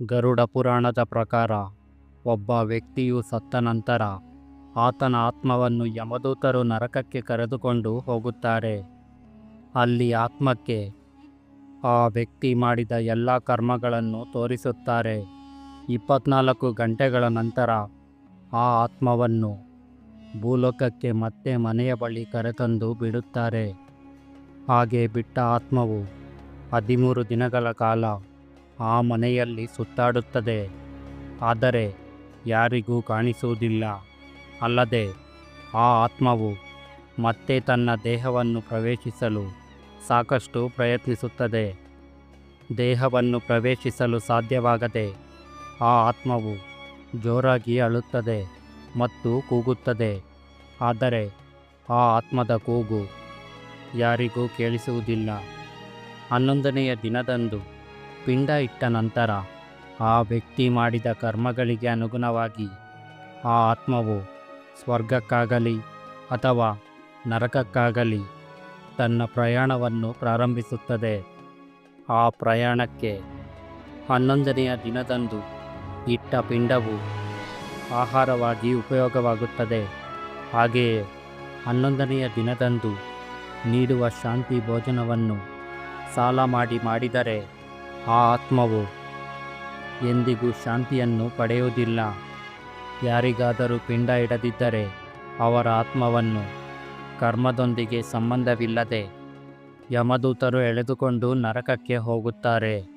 ಗರುಡ ಪುರಾಣದ ಪ್ರಕಾರ ಒಬ್ಬ ವ್ಯಕ್ತಿಯು ಸತ್ತ ನಂತರ ಆತನ ಆತ್ಮವನ್ನು ಯಮದೂತರು ನರಕಕ್ಕೆ ಕರೆದುಕೊಂಡು ಹೋಗುತ್ತಾರೆ. ಅಲ್ಲಿ ಆತ್ಮಕ್ಕೆ ಆ ವ್ಯಕ್ತಿ ಮಾಡಿದ ಎಲ್ಲ ಕರ್ಮಗಳನ್ನು ತೋರಿಸುತ್ತಾರೆ. ಇಪ್ಪತ್ನಾಲ್ಕು ಗಂಟೆಗಳ ನಂತರ ಆ ಆತ್ಮವನ್ನು ಭೂಲೋಕಕ್ಕೆ ಮತ್ತೆ ಮನೆಯ ಬಳಿ ಕರೆತಂದು ಬಿಡುತ್ತಾರೆ. ಹಾಗೆ ಬಿಟ್ಟ ಆತ್ಮವು ಹದಿಮೂರು ದಿನಗಳ ಕಾಲ ಆ ಮನೆಯಲ್ಲಿ ಸುತ್ತಾಡುತ್ತದೆ. ಆದರೆ ಯಾರಿಗೂ ಕಾಣಿಸುವುದಿಲ್ಲ. ಅಲ್ಲದೆ ಆ ಆತ್ಮವು ಮತ್ತೆ ತನ್ನ ದೇಹವನ್ನು ಪ್ರವೇಶಿಸಲು ಸಾಕಷ್ಟು ಪ್ರಯತ್ನಿಸುತ್ತದೆ. ದೇಹವನ್ನು ಪ್ರವೇಶಿಸಲು ಸಾಧ್ಯವಾಗದೆ ಆ ಆತ್ಮವು ಜೋರಾಗಿ ಅಳುತ್ತದೆ ಮತ್ತು ಕೂಗುತ್ತದೆ. ಆದರೆ ಆ ಆತ್ಮದ ಕೂಗು ಯಾರಿಗೂ ಕೇಳಿಸುವುದಿಲ್ಲ. ಹನ್ನೊಂದನೆಯ ದಿನದಂದು ಪಿಂಡ ಇಟ್ಟ ನಂತರ ಆ ವ್ಯಕ್ತಿ ಮಾಡಿದ ಕರ್ಮಗಳಿಗೆ ಅನುಗುಣವಾಗಿ ಆ ಆತ್ಮವು ಸ್ವರ್ಗಕ್ಕಾಗಲಿ ಅಥವಾ ನರಕಕ್ಕಾಗಲಿ ತನ್ನ ಪ್ರಯಾಣವನ್ನು ಪ್ರಾರಂಭಿಸುತ್ತದೆ. ಆ ಪ್ರಯಾಣಕ್ಕೆ ಹನ್ನೊಂದನೆಯ ದಿನದಂದು ಇಟ್ಟ ಪಿಂಡವು ಆಹಾರವಾಗಿ ಉಪಯೋಗವಾಗುತ್ತದೆ. ಹಾಗೆಯೇ ಹನ್ನೊಂದನೆಯ ದಿನದಂದು ನೀಡುವ ಶಾಂತಿ ಭೋಜನವನ್ನು ಸಾಲ ಮಾಡಿ ಮಾಡಿದರೆ ಆ ಆತ್ಮವು ಎಂದಿಗೂ ಶಾಂತಿಯನ್ನು ಪಡೆಯುವುದಿಲ್ಲ. ಯಾರಿಗಾದರೂ ಪಿಂಡ ಇಡದಿದ್ದರೆ ಅವರ ಆತ್ಮವನ್ನು ಕರ್ಮದೊಂದಿಗೆ ಸಂಬಂಧವಿಲ್ಲದೆ ಯಮದೂತರು ಎಳೆದುಕೊಂಡು ನರಕಕ್ಕೆ ಹೋಗುತ್ತಾರೆ.